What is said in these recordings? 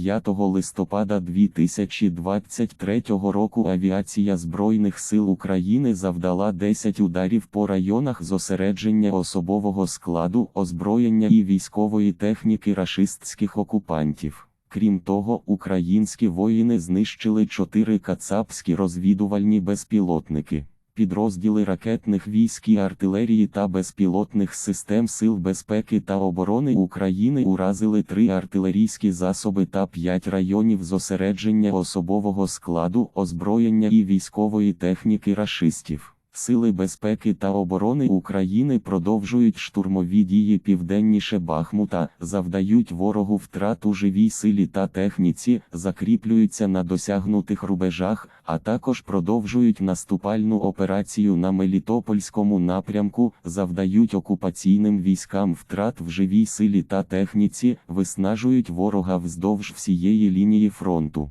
5 листопада 2023 року авіація Збройних сил України завдала 10 ударів по районах зосередження особового складу, озброєння і військової техніки рашистських окупантів. Крім того, українські воїни знищили чотири кацапські розвідувальні безпілотники. Підрозділи ракетних військ і артилерії та безпілотних систем Сил безпеки та оборони України уразили три артилерійські засоби та п'ять районів зосередження особового складу, озброєння і військової техніки рашистів. Сили безпеки та оборони України продовжують штурмові дії південніше Бахмута, завдають ворогу втрат у живій силі та техніці, закріплюються на досягнутих рубежах, а також продовжують наступальну операцію на Мелітопольському напрямку, завдають окупаційним військам втрат в живій силі та техніці, виснажують ворога вздовж всієї лінії фронту.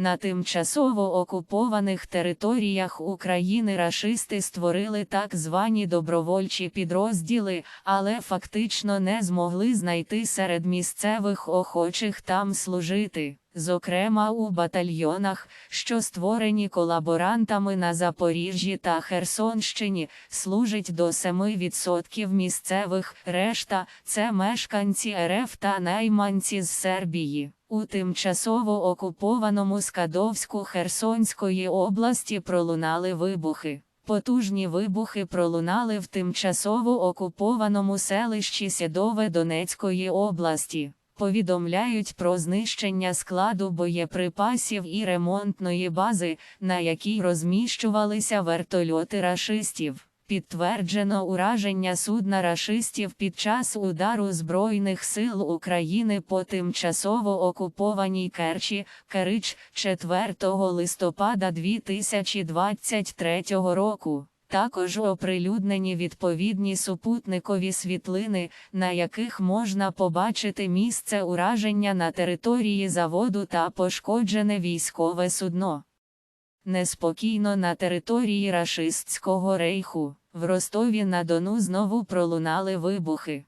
На тимчасово окупованих територіях України рашисти створили так звані добровольчі підрозділи, але фактично не змогли знайти серед місцевих охочих там служити. Зокрема у батальйонах, що створені колаборантами на Запоріжжі та Херсонщині, служить до 7% місцевих, решта це мешканці РФ та найманці з Сербії. У тимчасово окупованому Скадовську Херсонської області пролунали вибухи. Потужні вибухи пролунали в тимчасово окупованому селищі Сєдове Донецької області. Повідомляють про знищення складу боєприпасів і ремонтної бази, на якій розміщувалися вертольоти рашистів. Підтверджено ураження судна рашистів під час удару Збройних сил України по тимчасово окупованій Керчі, Керич 4 листопада 2023 року. Також оприлюднені відповідні супутникові світлини, на яких можна побачити місце ураження на території заводу та пошкоджене військове судно. Неспокійно на території рашистського рейху. В Ростові на Дону знову пролунали вибухи.